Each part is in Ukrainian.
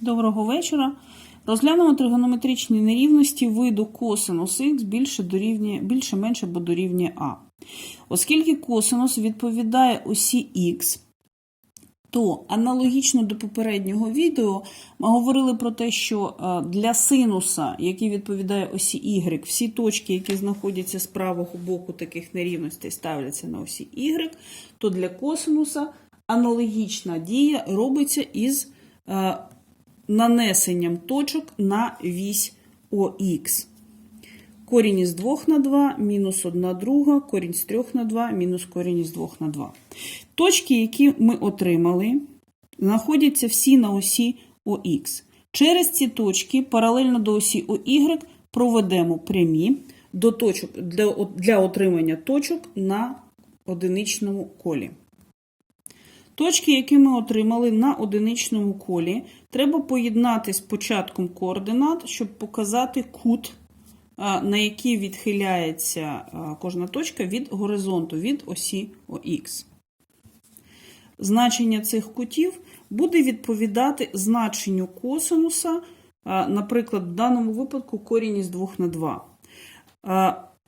Доброго вечора. Розглянемо тригонометричні нерівності виду косинус х більше, дорівнює, більше менше або дорівнює а. Оскільки косинус відповідає осі х, то аналогічно до попереднього відео ми говорили про те, що е, для синуса, який відповідає осі y, всі точки, які знаходяться з правого боку таких нерівностей, ставляться на осі y, то для косинуса аналогічна дія робиться із е, нанесенням точок на вісь ОХ. Корінь із 2 на 2, мінус 1 друга, корінь з 3 на 2, мінус корінь із 2 на 2. Точки, які ми отримали, знаходяться всі на осі ОХ. Через ці точки, паралельно до осі ОY, проведемо прямі до точок, для, для отримання точок на одиничному колі. Точки, які ми отримали на одиничному колі, треба поєднати з початком координат, щоб показати кут, на який відхиляється кожна точка від горизонту, від осі ОХ. Значення цих кутів буде відповідати значенню косинуса, наприклад, в даному випадку корінь із 2 на 2.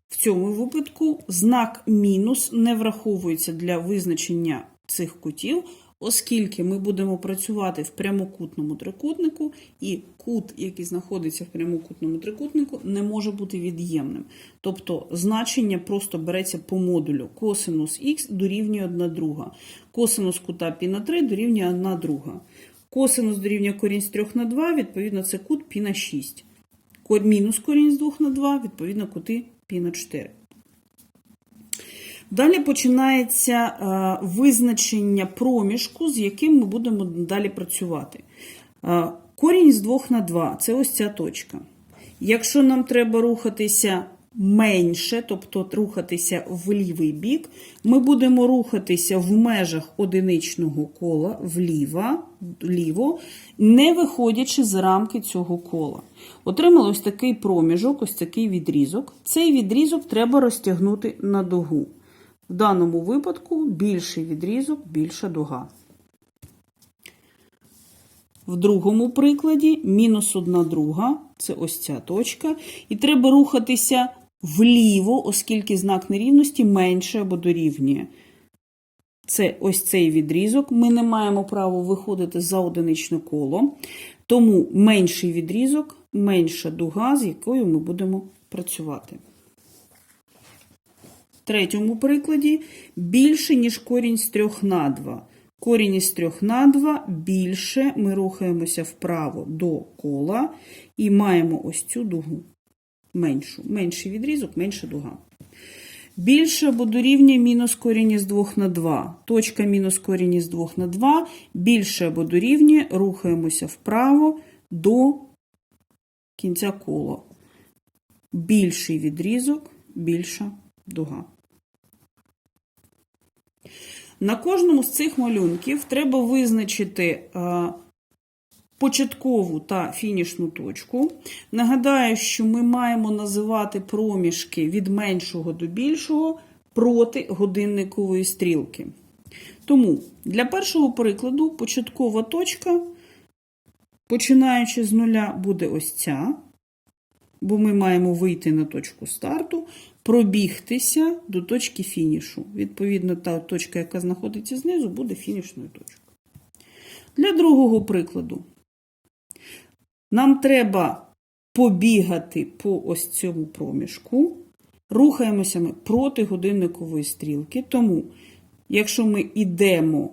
В цьому випадку знак мінус не враховується для визначення цих кутів, оскільки ми будемо працювати в прямокутному трикутнику, і кут, який знаходиться в прямокутному трикутнику, не може бути від'ємним. Тобто значення просто береться по модулю. Косинус х дорівнює 1 друга. Косинус кута пі на 3 дорівнює 1 друга. Косинус дорівнює корінь з 3 на 2, відповідно, це кут пі на 6. Мінус корінь з 2 на 2, відповідно, кути пі на 4. Далі починається е, визначення проміжку, з яким ми будемо далі працювати. Е, корінь з 2 на 2 це ось ця точка. Якщо нам треба рухатися менше, тобто рухатися в лівий бік, ми будемо рухатися в межах одиничного кола вліво, вліво, не виходячи з рамки цього кола. Отримали ось такий проміжок, ось такий відрізок. Цей відрізок треба розтягнути на дугу. В даному випадку більший відрізок, більша дуга. В другому прикладі мінус 1 друга, це ось ця точка, і треба рухатися вліво, оскільки знак нерівності менше або дорівнює. Це ось цей відрізок. Ми не маємо права виходити за одиничне коло, тому менший відрізок, менша дуга, з якою ми будемо працювати. Третьому прикладі більше, ніж корінь з 3 на 2. Корінь із 3 на 2 більше. Ми рухаємося вправо до кола і маємо ось цю дугу. Меншу. Менший відрізок, менша дуга. Більше або дорівнює мінус корінь із 2 на 2. Точка мінус корінь із 2 на 2. Більше або дорівнює, рухаємося вправо до кінця кола. Більший відрізок, більша дуга. На кожному з цих малюнків треба визначити е, початкову та фінішну точку. Нагадаю, що ми маємо називати проміжки від меншого до більшого проти годинникової стрілки. Тому для першого прикладу початкова точка, починаючи з нуля, буде ось ця, бо ми маємо вийти на точку старту, пробігтися до точки фінішу. Відповідно, та точка, яка знаходиться знизу, буде фінішною точкою. Для другого прикладу нам треба побігати по ось цьому проміжку. Рухаємося ми проти годинникової стрілки. Тому, якщо ми йдемо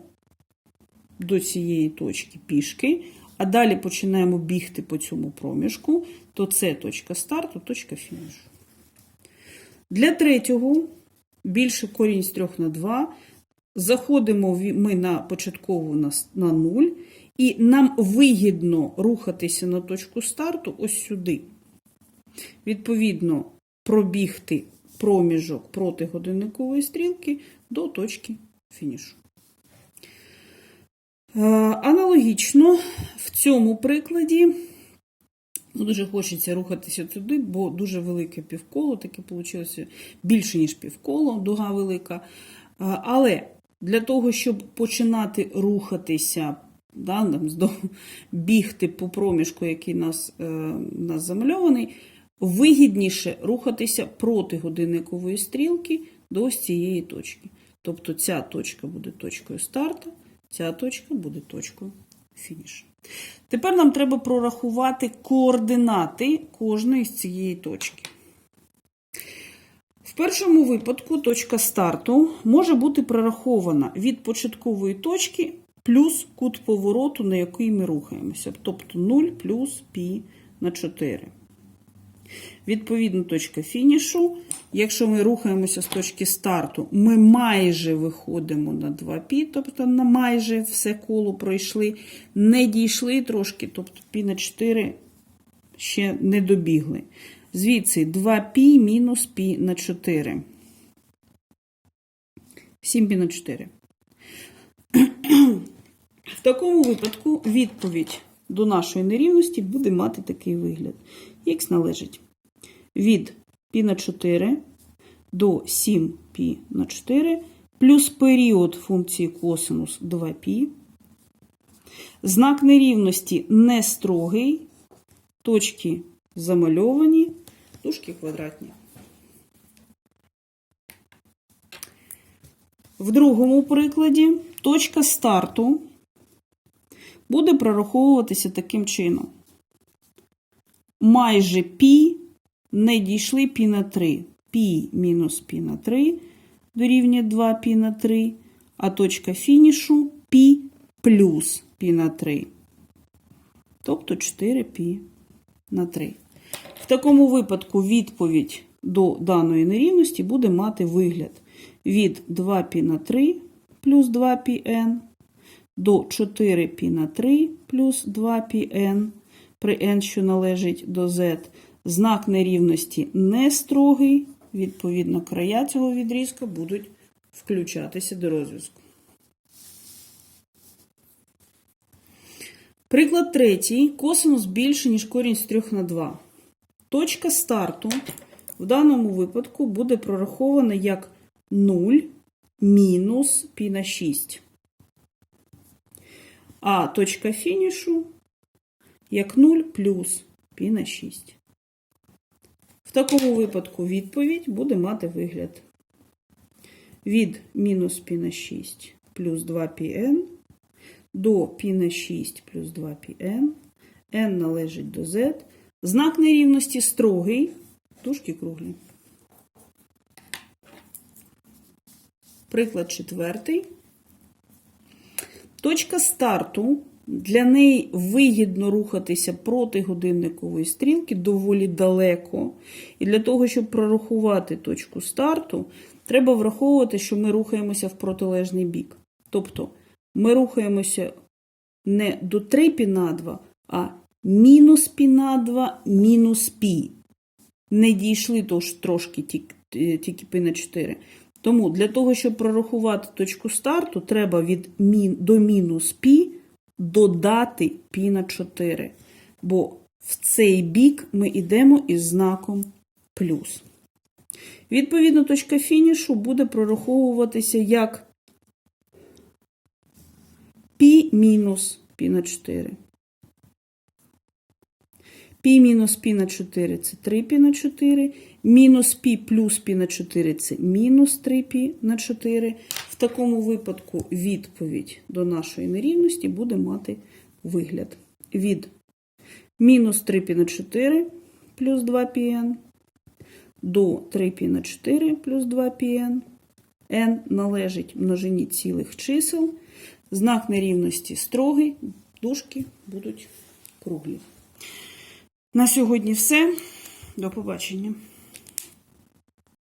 до цієї точки пішки, а далі починаємо бігти по цьому проміжку, то це точка старту, точка фінішу. Для третього більше корінь з 3 на 2. Заходимо ми на початкову на, на 0, і нам вигідно рухатися на точку старту ось сюди. Відповідно, пробігти проміжок проти годинникової стрілки до точки фінішу. Е, Аналогічно в цьому прикладі ну, дуже хочеться рухатися туди, бо дуже велике півколо, таке вийшло більше, ніж півколо, дуга велика. Е, Але для того, щоб починати рухатися да, бігти по проміжку, який нас, е, нас замальований, вигідніше рухатися проти годинникової стрілки до ось цієї точки. Тобто ця точка буде точкою старту, ця точка буде точкою фінішу. Тепер нам треба прорахувати координати кожної з цієї точки. В першому випадку точка старту може бути прорахована від початкової точки плюс кут повороту, на який ми рухаємося, тобто 0 плюс π на 4. Відповідно, точка фінішу. Якщо ми рухаємося з точки старту, ми майже виходимо на 2π, тобто на майже все коло пройшли, не дійшли трошки, тобто π на 4 ще не добігли. Звідси 2π мінус π на 4. 7π на 4. В такому випадку відповідь до нашої нерівності буде мати такий вигляд. Х належить від π на 4 до 7π на 4 плюс період функції косинус 2π. Знак нерівності не строгий, точки замальовані, дужки квадратні. В другому прикладі точка старту буде прораховуватися таким чином. Майже пі не дійшли пі на 3. Пі мінус пі на 3 дорівнює 2π на 3, а точка фінішу пі плюс пі на 3. Тобто 4 пі на 3. В такому випадку відповідь до даної нерівності буде мати вигляд від 2 пі на 3 плюс 2 пі n до 4 пі на 3 плюс 2 пі при n, що належить до z, Знак нерівності не строгий, відповідно, края цього відрізка будуть включатися до розв'язку. Приклад третій. Косинус більше, ніж корінь з 3 на 2. Точка старту в даному випадку буде прорахована як 0 мінус π на 6. А точка фінішу як 0 плюс π на 6 В такому випадку відповідь буде мати вигляд від мінус π на 6 плюс 2πn до π на 6 плюс 2πn, n належить до z. Знак нерівності строгий, дужки круглі. Приклад четвертий. Точка старту. для неї вигідно рухатися проти годинникової стрілки доволі далеко. І для того, щоб прорахувати точку старту, треба враховувати, що ми рухаємося в протилежний бік. Тобто ми рухаємося не до 3 пі на 2, а мінус пі на 2, мінус пі. Не дійшли тож трошки тільки, пі на 4. Тому для того, щоб прорахувати точку старту, треба від мін, до мінус пі додати пі на 4. Бо в цей бік ми йдемо із знаком плюс. Відповідно, точка фінішу буде прораховуватися як пі мінус пі на 4. Пі мінус пі на 4 це 3 пі на 4. Мінус пі плюс пі на 4 це мінус 3 пі на 4. Такому випадку відповідь до нашої нерівності буде мати вигляд від мінус 3 пі на 4 плюс 2 пн до 3 пі на 4 плюс 2 пн. n належить множині цілих чисел. Знак нерівності строгий, дужки будуть круглі. На сьогодні все. До побачення.